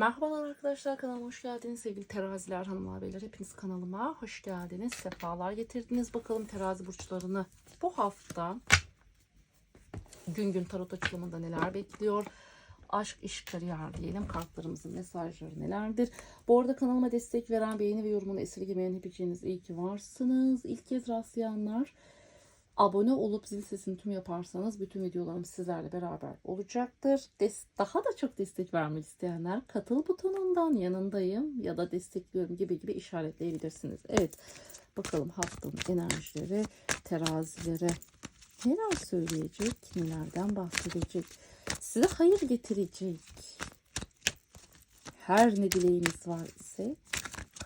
Merhabalar arkadaşlar kanalıma hoş geldiniz. Sevgili teraziler hanımlar beyler hepiniz kanalıma hoş geldiniz. Sefalar getirdiniz. Bakalım terazi burçlarını bu hafta gün gün tarot açılımında neler bekliyor? Aşk iş kariyer diyelim. Kartlarımızın mesajları nelerdir? Bu arada kanalıma destek veren beğeni ve yorumunu esirgemeyen hepiniz iyi ki varsınız. İlk kez rastlayanlar abone olup zil sesini tüm yaparsanız bütün videolarım sizlerle beraber olacaktır. Des daha da çok destek vermek isteyenler katıl butonundan yanındayım ya da destekliyorum gibi gibi işaretleyebilirsiniz. Evet bakalım haftanın enerjileri terazilere neler söyleyecek, nelerden bahsedecek, size hayır getirecek. Her ne dileğiniz var ise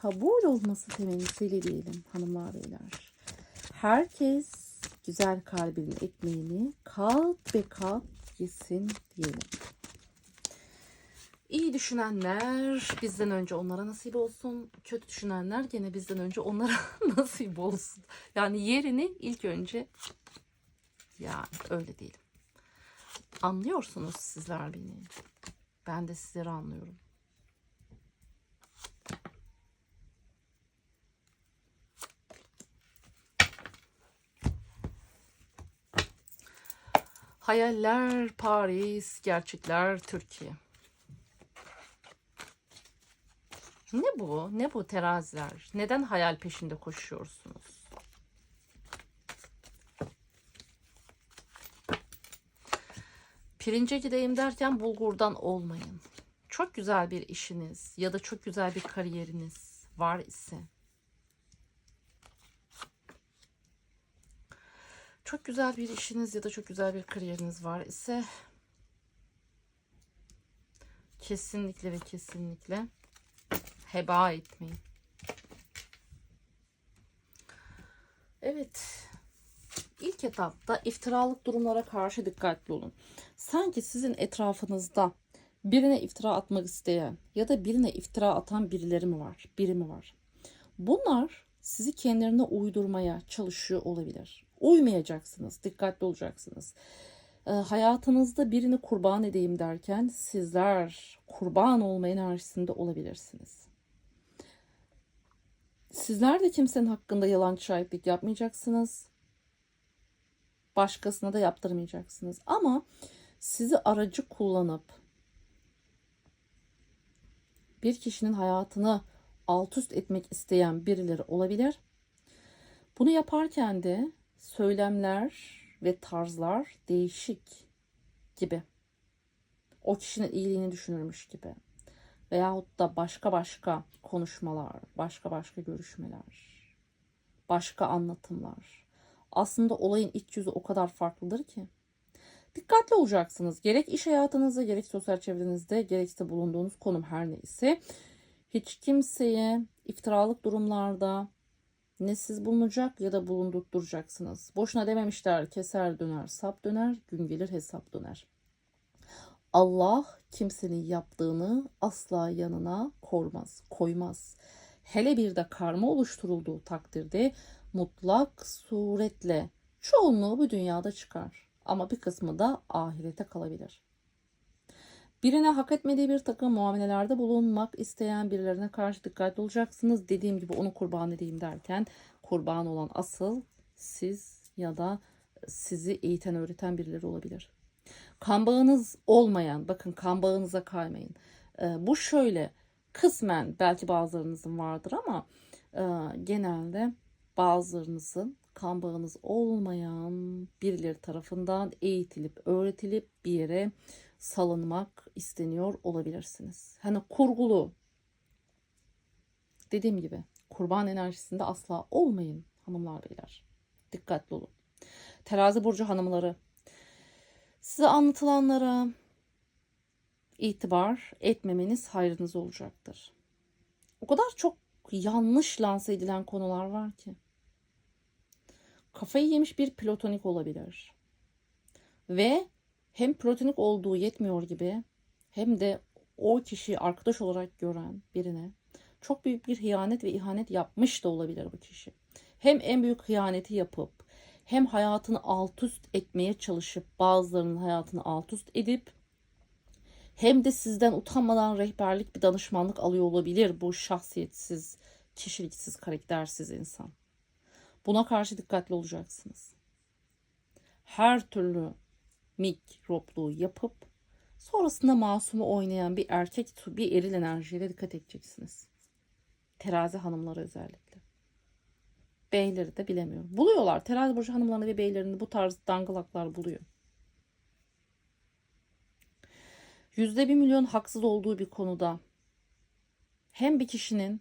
kabul olması temennisiyle diyelim hanımlar beyler. Herkes güzel kalbinin ekmeğini kat ve kat yesin diyelim. İyi düşünenler bizden önce onlara nasip olsun. Kötü düşünenler gene bizden önce onlara nasip olsun. Yani yerini ilk önce yani öyle değilim. Anlıyorsunuz sizler beni. Ben de sizleri anlıyorum. Hayaller Paris, gerçekler Türkiye. Ne bu? Ne bu teraziler? Neden hayal peşinde koşuyorsunuz? Pirince gideyim derken bulgurdan olmayın. Çok güzel bir işiniz ya da çok güzel bir kariyeriniz var ise çok güzel bir işiniz ya da çok güzel bir kariyeriniz var ise kesinlikle ve kesinlikle heba etmeyin. Evet. İlk etapta iftiralık durumlara karşı dikkatli olun. Sanki sizin etrafınızda birine iftira atmak isteyen ya da birine iftira atan birileri mi var? Biri mi var? Bunlar sizi kendilerine uydurmaya çalışıyor olabilir. Uymayacaksınız, dikkatli olacaksınız. E, hayatınızda birini kurban edeyim derken sizler kurban olma enerjisinde olabilirsiniz. Sizler de kimsenin hakkında yalan şahitlik yapmayacaksınız. Başkasına da yaptırmayacaksınız. Ama sizi aracı kullanıp bir kişinin hayatını alt üst etmek isteyen birileri olabilir. Bunu yaparken de söylemler ve tarzlar değişik gibi. O kişinin iyiliğini düşünürmüş gibi. Veyahut da başka başka konuşmalar, başka başka görüşmeler, başka anlatımlar. Aslında olayın iç yüzü o kadar farklıdır ki. Dikkatli olacaksınız. Gerek iş hayatınızda, gerek sosyal çevrenizde, gerekse bulunduğunuz konum her neyse. Hiç kimseye iftiralık durumlarda ne siz bulunacak ya da bulundurturacaksınız. Boşuna dememişler keser döner, sap döner, gün gelir hesap döner. Allah kimsenin yaptığını asla yanına kormaz, koymaz. Hele bir de karma oluşturulduğu takdirde mutlak suretle çoğunluğu bu dünyada çıkar. Ama bir kısmı da ahirete kalabilir. Birine hak etmediği bir takım muamelelerde bulunmak isteyen birilerine karşı dikkatli olacaksınız. Dediğim gibi onu kurban edeyim derken kurban olan asıl siz ya da sizi eğiten öğreten birileri olabilir. Kan bağınız olmayan, bakın kan bağınıza kaymayın. Ee, bu şöyle kısmen belki bazılarınızın vardır ama e, genelde bazılarınızın kan bağınız olmayan birileri tarafından eğitilip öğretilip bir yere salınmak isteniyor olabilirsiniz. Hani kurgulu dediğim gibi kurban enerjisinde asla olmayın hanımlar beyler. Dikkatli olun. Terazi burcu hanımları size anlatılanlara itibar etmemeniz hayrınız olacaktır. O kadar çok yanlış lanse edilen konular var ki. Kafayı yemiş bir platonik olabilir. Ve hem platonik olduğu yetmiyor gibi hem de o kişiyi arkadaş olarak gören birine çok büyük bir hıyanet ve ihanet yapmış da olabilir bu kişi. Hem en büyük hıyaneti yapıp hem hayatını alt üst etmeye çalışıp bazılarının hayatını alt üst edip Hem de sizden utanmadan rehberlik bir danışmanlık alıyor olabilir bu şahsiyetsiz, kişiliksiz, karaktersiz insan. Buna karşı dikkatli olacaksınız. Her türlü mikropluğu yapıp sonrasında masumu oynayan bir erkek, bir eril enerjiyle dikkat edeceksiniz. Terazi hanımları özellikle. Beyleri de bilemiyorum. Buluyorlar. Terazi burcu hanımlarını ve beylerini bu tarz dangalaklar buluyor. Yüzde bir milyon haksız olduğu bir konuda hem bir kişinin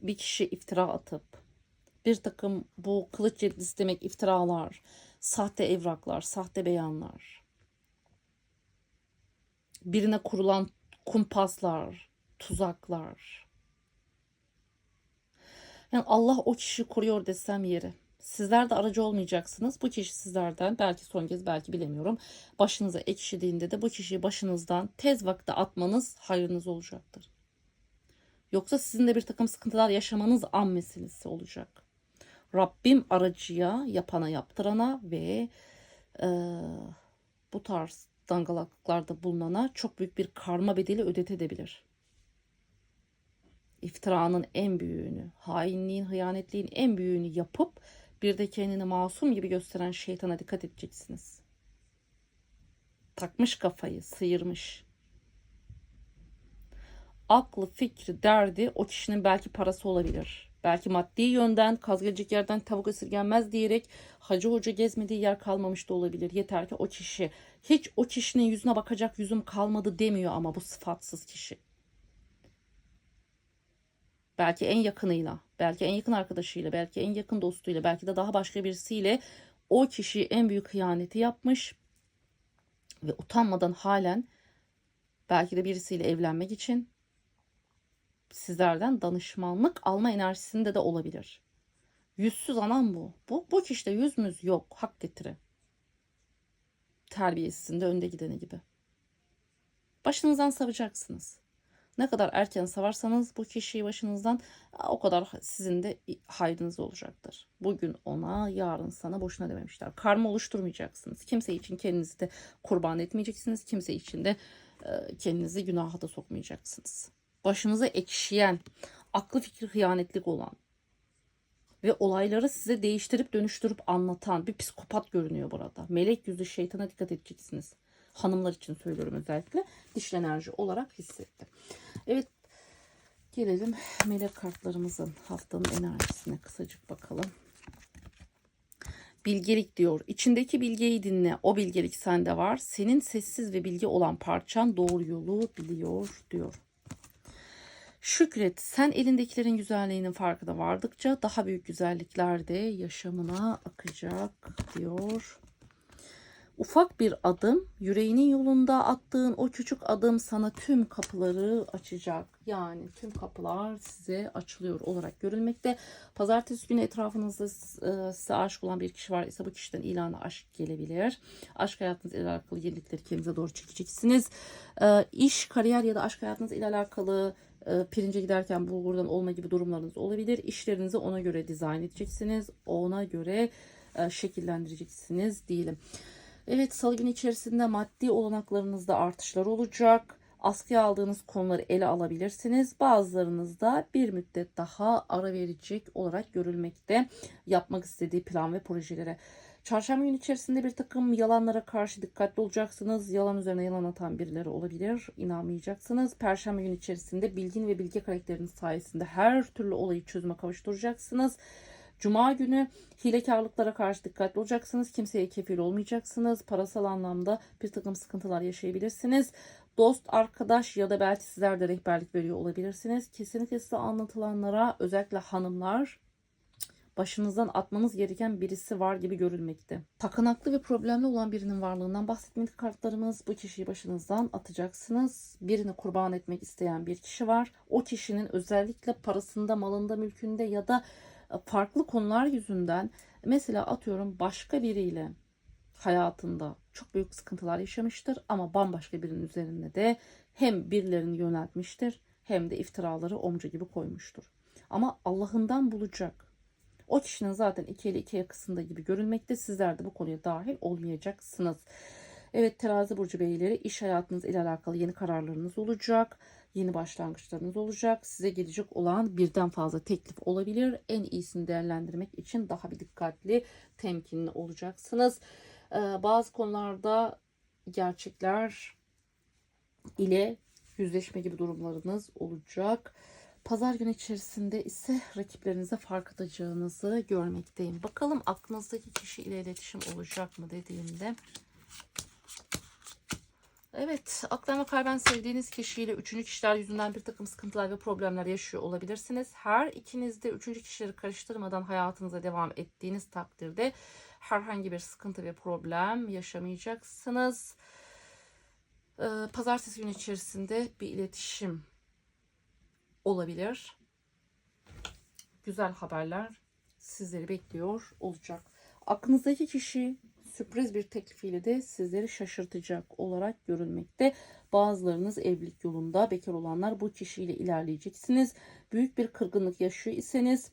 bir kişi iftira atıp bir takım bu kılıç ceddisi demek iftiralar, sahte evraklar, sahte beyanlar, birine kurulan kumpaslar, tuzaklar. Yani Allah o kişiyi koruyor desem yeri. Sizler de aracı olmayacaksınız. Bu kişi sizlerden belki son kez belki bilemiyorum. Başınıza ekşidiğinde de bu kişiyi başınızdan tez vakitte atmanız hayrınız olacaktır. Yoksa sizin de bir takım sıkıntılar yaşamanız an meselesi olacak. Rabbim aracıya, yapana, yaptırana ve e, bu tarz dangalaklıklarda bulunana çok büyük bir karma bedeli ödetebilir. İftiranın en büyüğünü, hainliğin, hıyanetliğin en büyüğünü yapıp bir de kendini masum gibi gösteren şeytana dikkat edeceksiniz. Takmış kafayı, sıyırmış. Aklı, fikri, derdi o kişinin belki parası olabilir. Belki maddi yönden kaz gelecek yerden tavuk esirgenmez diyerek hacı hoca gezmediği yer kalmamış da olabilir. Yeter ki o kişi hiç o kişinin yüzüne bakacak yüzüm kalmadı demiyor ama bu sıfatsız kişi. Belki en yakınıyla, belki en yakın arkadaşıyla, belki en yakın dostuyla, belki de daha başka birisiyle o kişi en büyük hıyaneti yapmış ve utanmadan halen belki de birisiyle evlenmek için sizlerden danışmanlık alma enerjisinde de olabilir. Yüzsüz anam bu. Bu, bu kişide yüzümüz yok. Hak getiri. Terbiyesizinde önde gideni gibi. Başınızdan savacaksınız. Ne kadar erken savarsanız bu kişiyi başınızdan o kadar sizin de hayrınız olacaktır. Bugün ona, yarın sana boşuna dememişler. Karma oluşturmayacaksınız. Kimse için kendinizi de kurban etmeyeceksiniz. Kimse için de kendinizi günaha da sokmayacaksınız. Başınıza ekşiyen, aklı fikri hıyanetlik olan ve olayları size değiştirip dönüştürüp anlatan bir psikopat görünüyor burada. Melek yüzlü şeytana dikkat edeceksiniz. Hanımlar için söylüyorum özellikle. Dişil enerji olarak hissettim. Evet gelelim melek kartlarımızın haftanın enerjisine kısacık bakalım. Bilgelik diyor. İçindeki bilgeyi dinle. O bilgelik sende var. Senin sessiz ve bilgi olan parçan doğru yolu biliyor diyor. Şükret sen elindekilerin güzelliğinin farkına vardıkça daha büyük güzellikler de yaşamına akacak diyor. Ufak bir adım, yüreğinin yolunda attığın o küçük adım sana tüm kapıları açacak. Yani tüm kapılar size açılıyor olarak görülmekte. Pazartesi günü etrafınızda e, size aşık olan bir kişi var ise bu kişiden ilanı aşk gelebilir. Aşk hayatınız ile alakalı yenilikleri kendinize doğru çekeceksiniz. E, iş, kariyer ya da aşk hayatınız ile alakalı pirince giderken bulgurdan olma gibi durumlarınız olabilir. İşlerinizi ona göre dizayn edeceksiniz. Ona göre şekillendireceksiniz diyelim. Evet salı günü içerisinde maddi olanaklarınızda artışlar olacak. Askıya aldığınız konuları ele alabilirsiniz. Bazılarınızda bir müddet daha ara verecek olarak görülmekte. Yapmak istediği plan ve projelere. Çarşamba günü içerisinde bir takım yalanlara karşı dikkatli olacaksınız. Yalan üzerine yalan atan birileri olabilir. İnanmayacaksınız. Perşembe günü içerisinde bilgin ve bilgi karakteriniz sayesinde her türlü olayı çözüme kavuşturacaksınız. Cuma günü hilekarlıklara karşı dikkatli olacaksınız. Kimseye kefil olmayacaksınız. Parasal anlamda bir takım sıkıntılar yaşayabilirsiniz. Dost, arkadaş ya da belki sizler de rehberlik veriyor olabilirsiniz. Kesinlikle size anlatılanlara özellikle hanımlar başınızdan atmanız gereken birisi var gibi görülmekte. Takınaklı ve problemli olan birinin varlığından bahsetmedik kartlarımız. Bu kişiyi başınızdan atacaksınız. Birini kurban etmek isteyen bir kişi var. O kişinin özellikle parasında, malında, mülkünde ya da farklı konular yüzünden mesela atıyorum başka biriyle hayatında çok büyük sıkıntılar yaşamıştır ama bambaşka birinin üzerine de hem birilerini yöneltmiştir hem de iftiraları omca gibi koymuştur. Ama Allah'ından bulacak. O kişinin zaten iki eli iki yakasında gibi görülmekte. Sizler de bu konuya dahil olmayacaksınız. Evet terazi burcu beyleri iş hayatınız ile alakalı yeni kararlarınız olacak. Yeni başlangıçlarınız olacak. Size gelecek olan birden fazla teklif olabilir. En iyisini değerlendirmek için daha bir dikkatli, temkinli olacaksınız. Ee, bazı konularda gerçekler ile yüzleşme gibi durumlarınız olacak. Pazar günü içerisinde ise rakiplerinize fark atacağınızı görmekteyim. Bakalım aklınızdaki kişi ile iletişim olacak mı dediğimde. Evet, ve kalben sevdiğiniz kişiyle üçüncü kişiler yüzünden bir takım sıkıntılar ve problemler yaşıyor olabilirsiniz. Her ikiniz de üçüncü kişileri karıştırmadan hayatınıza devam ettiğiniz takdirde herhangi bir sıkıntı ve problem yaşamayacaksınız. Ee, Pazartesi günü içerisinde bir iletişim olabilir. Güzel haberler sizleri bekliyor olacak. Aklınızdaki kişi sürpriz bir teklifiyle de sizleri şaşırtacak olarak görülmekte. Bazılarınız evlilik yolunda bekar olanlar bu kişiyle ilerleyeceksiniz. Büyük bir kırgınlık yaşıyor iseniz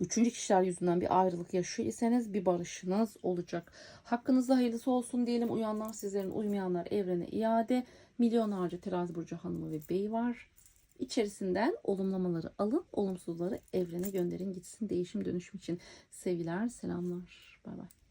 Üçüncü kişiler yüzünden bir ayrılık yaşıyor iseniz bir barışınız olacak. Hakkınızda hayırlısı olsun diyelim. Uyanlar sizlerin uymayanlar evrene iade. Milyonlarca terazi burcu hanımı ve bey var. İçerisinden olumlamaları alın, olumsuzları evrene gönderin gitsin değişim dönüşüm için. Sevgiler, selamlar. Bay bay.